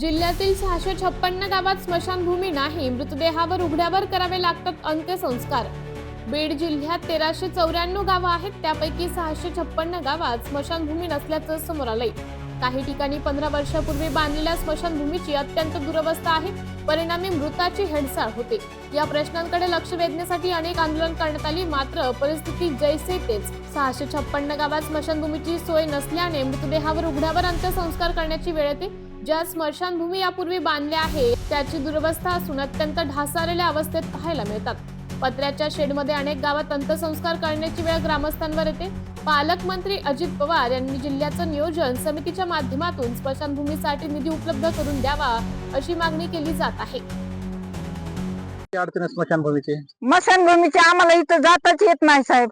जिल्ह्यातील सहाशे छप्पन्न गावात स्मशानभूमी नाही मृतदेहावर उघड्यावर करावे लागतात अंत्यसंस्कार. बीड जिल्ह्यात तेराशे चौऱ्याण्णव गावं आहेत त्यापैकी सहाशे छप्पन्न गावात स्मशानभूमी नसल्याचं समोर आलंय. काही ठिकाणी पंधरा वर्षापूर्वी बांधलेल्या स्मशानभूमीची अत्यंत दुरवस्था आहे परिणामी मृताची हेडसाळ होते. या प्रश्नांकडे लक्ष वेधण्यासाठी अनेक आंदोलन करण्यात आली मात्र परिस्थिती जैसे तेच सहाशे छप्पन्न गावात स्मशानभूमीची सोय नसल्याने मृतदेहावर उघड्यावर अंत्यसंस्कार करण्याची वेळ येते ज्या स्मशानभूमी यापूर्वी बांधल्या आहे त्याची दुरवस्था असून अत्यंत ढासाळलेल्या अवस्थेत पाहायला मिळतात. पत्र्याच्या शेडमध्ये अनेक गावात अंत्यसंस्कार करण्याची वेळ ग्रामस्थांवर येते. पालकमंत्री अजित पवार यांनी जिल्ह्याचं नियोजन समितीच्या माध्यमातून स्मशानभूमीसाठी निधी उपलब्ध करून द्यावा अशी मागणी केली जात आहे. स्मशानभूमीची? मशानभूमीचे आम्हाला इथं जाताच येत नाही साहेब?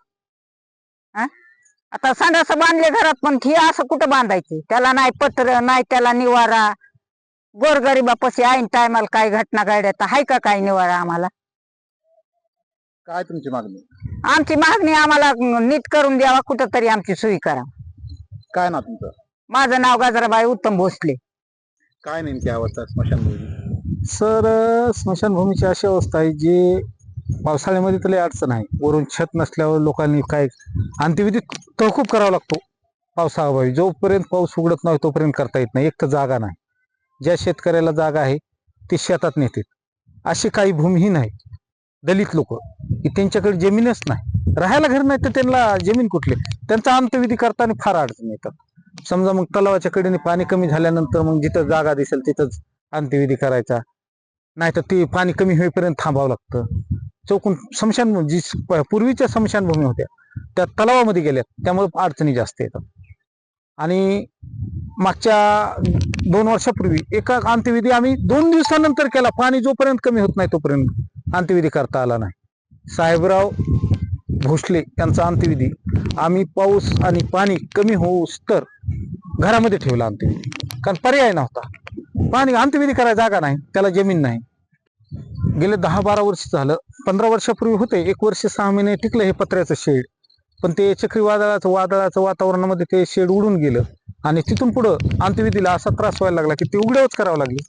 आता संडास बांधले घरात पण ठी असं कुठं बांधायचे? त्याला नाही पत्र नाही त्याला निवारा. गोरगरिबापाशी ऐन टायमाला काय घटना घडत हाय का काय निवारा आम्हाला? काय तुमची मागणी? आमची मागणी आम्हाला नीट करून द्यावा कुठं तरी आमची सोयी करा काय ना तुमचं? माझं नाव गाजराबाई उत्तम भोसले. काय नेमकी अवस्था स्मशानभूमी सर स्मशानभूमीची अशी अवस्था आहे जी पावसाळ्यामध्ये तर लई अडचण आहे. वरून छत नसल्यावर लोकांनी काय अंत्यविधी तहकूब करावा लागतो. पावसाअभावी जोपर्यंत पाऊस उघडत नाही तोपर्यंत करता येत नाही. एक तर जागा नाही. ज्या शेतकऱ्याला जागा आहे ती शेतात नेतात अशी काही भूमीही नाही. दलित लोक. की त्यांच्याकडे जमीनच नाही. राहायला घर नाही तर त्यांना जमीन कुठली? त्यांचा अंत्यविधी करताना फार अडचण येतात. समजा मग तलावाच्या कडेने पाणी कमी झाल्यानंतर मग जिथं जागा दिसेल तिथंच अंत्यविधी करायचा. नाही तर ते पाणी कमी होईपर्यंत थांबावं लागतं. चौकून स्मशान जी प- पूर्वीच्या स्मशानभूमी होत्या त्या तलावामध्ये गेल्या त्यामुळे अडचणी जास्त येतात. आणि मागच्या दोन वर्षापूर्वी एका अंत्यविधी आम्ही दोन दिवसानंतर केला पाणी जोपर्यंत कमी होत नाही तोपर्यंत अंत्यविधी करता आला नाही. साहेबराव भोसले यांचा अंत्यविधी आम्ही पाऊस आणि पाणी कमी होऊस तर घरामध्ये ठेवला अंत्यविधी. कारण पर्याय नव्हता. पाणी अंत्यविधी करायला जागा नाही त्याला जमीन नाही. गेले दहा बारा वर्ष झालं. पंधरा वर्षापूर्वी होते. एक वर्ष सहा महिने टिकलं हे पत्र्याचं शेड. पण ते चक्रीवादळाचं वादळाचं वातावरणामध्ये ते शेड उडून गेलं. आणि तिथून पुढं अंत्यविधीला असा त्रास व्हायला लागला की ते उघड्यावच करावं लागले.